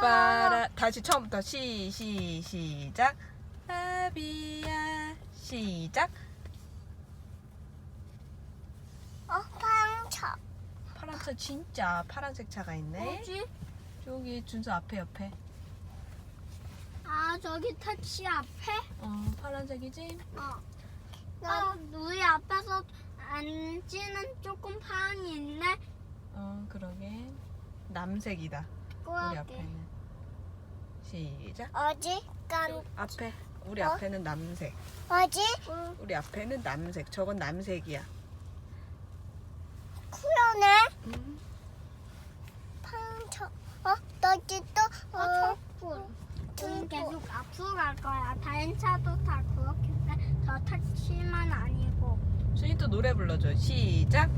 다시 처음부터 시, 시, 시작. 나비야, 시작. 어, 파랑 차. 파란 차 진짜 파란색 차가 있네. 뭐지? 저기 준수 앞에 옆에. 아, 저기 택시 앞에? 어, 파란색이지? 어. 나 우리 앞에서 앉지는 조금 파랑이 있네. 어, 그러게. 남색이다. 우리. 앞에는. 시작. 어디? 깐. 앞에. 우리 어? 앞에는 남색. 어디? 우리 앞에는 남색. 저건 남색이야. 음. 파랑차. 어, 너지 또. 어, 촛불. 우리 계속 앞으로 갈 거야. 다른 차도 다 그렇겠네. 저 택시만 아니고. 순이 또 노래 불러줘. 시작.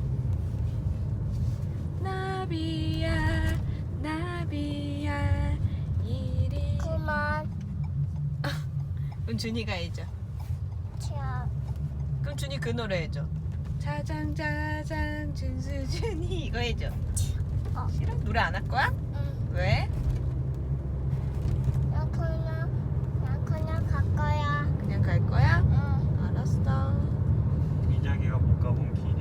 그럼 준이가 해줘. 자. 그럼 준이 그 노래 해줘. 짜잔 짜잔 준수 준이 이거 해줘. 어. 싫어? 노래 안 할 거야? 응. 왜? 나 그냥 나 그냥 갈 거야. 그냥 갈 거야? 응. 알았어. 이자기가 못 가본 길이